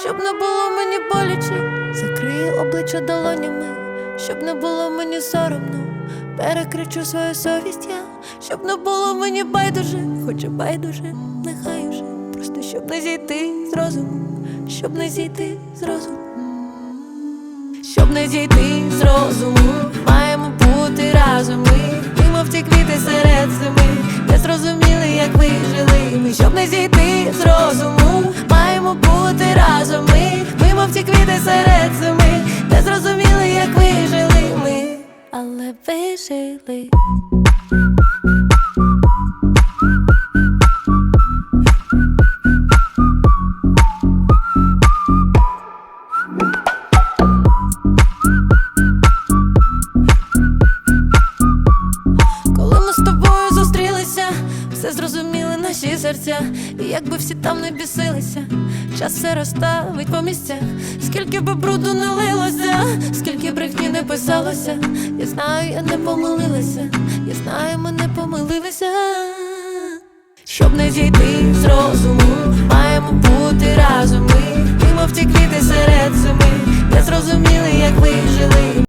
щоб не було мені боляче, закрию обличчя долонями, щоб не було мені соромно, перекричу свою совість я, щоб не було мені байдуже, хоч і байдуже, нехай уже, просто щоб не зійти з розуму, щоб не зійти з розуму. Щоб не зійти з розуму, маємо бути разом ми, ми мов ті квіти серед зими, не зрозуміли, як ви жили. Ми, щоб не зійти з розуму, ті квіти серед зими, не зрозуміли, як ви жили ми, але ви жили. Коли ми з тобою зустрілися, все зрозуміли наші серця, і якби всі там не бісилися, час все розставить по місцях, скільки би бруду не лилося, скільки брехні не писалося, я знаю, я не помилилася, я знаю, ми не помилилися, щоб не зійти з розуму, маємо бути разом.